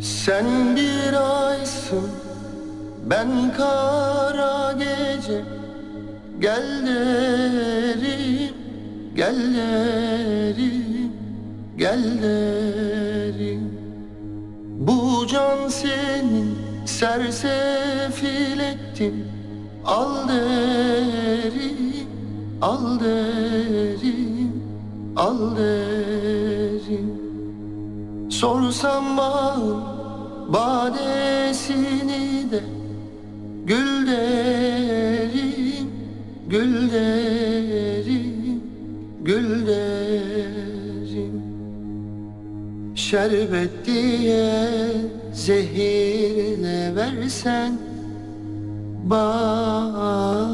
Sen bir aysın ben kara gece. Gel derim gel derim gel derim Bu can senin sersefil ettim Al derim al derim al derim Sorsam bağım badesini de Gül derim, gül derim, gül derim Şerbet diye zehirle versen Bana